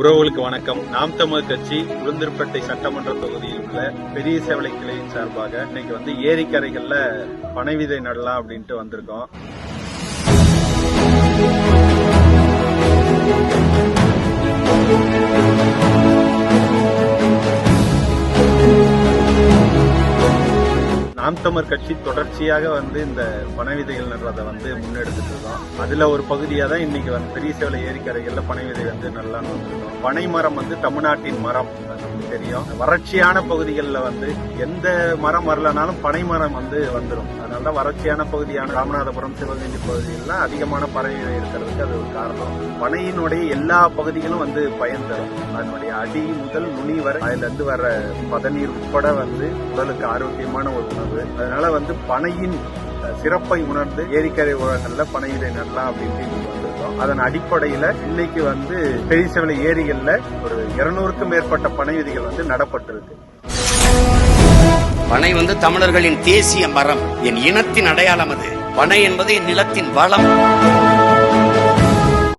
உறவுகளுக்கு வணக்கம். நாம் தமிழ் கட்சி உளுந்தூர்பேட்டை சட்டமன்ற தொகுதியில் உள்ள பெரிய சேவலை கிளையின் சார்பாக இன்னைக்கு வந்து ஏரிக்கரைகள்ல பனைவிதை நடலாம் அப்படின்ட்டு வந்திருக்கோம். நாம் தமிழ் கட்சி தொடர்ச்சியாக வந்து இந்த பனைவிதைகள் வந்து முன்னெடுத்துட்டு இருக்கோம். அதுல ஒரு பகுதியா தான் இன்னைக்கு வந்து பெரிய சேவலை ஏரிக்கரைகள்ல பனைவிதை வந்து நல்லா வந்துருக்கோம் பனை மரம் வந்து தமிழ்நாட்டின் மரம் நமக்கு தெரியும். வறட்சியான பகுதிகளில் வந்து எந்த மரம் வரலனாலும் பனை மரம் வந்து வந்துடும் அதனால வறட்சியான பகுதியான ராமநாதபுரம் சிவகங்கை பகுதிகளில் அதிகமான பனை இருக்கிறதுக்கு அது ஒரு காரணம். பனையினுடைய எல்லா பகுதிகளும் வந்து பயன் தரும் அதனுடைய அடி முதல் நுனி வரை அதுல இருந்து வர பதநீர் உட்பட வந்து உடலுக்கு ஆரோக்கியமான ஒரு உணவு. அதனால வந்து பனையின் சிறப்பை உணர்ந்து ஏரிக்கரை உரங்கள்ல பனையிலை நடலாம் அப்படின்னு வந்திருக்கோம். அதன் அடிப்படையில இன்னைக்கு வந்து பெரிய சேவலை ஏரிகள்ல ஒரு இருநூறுக்கும் மேற்பட்ட பனை விதிகள் வந்து நடப்பட்டிருக்கு. பனை வந்து தமிழர்களின் தேசிய மரம். என் இனத்தின் அடையாளம் அது. பனை என்பது என் நிலத்தின் வளம்.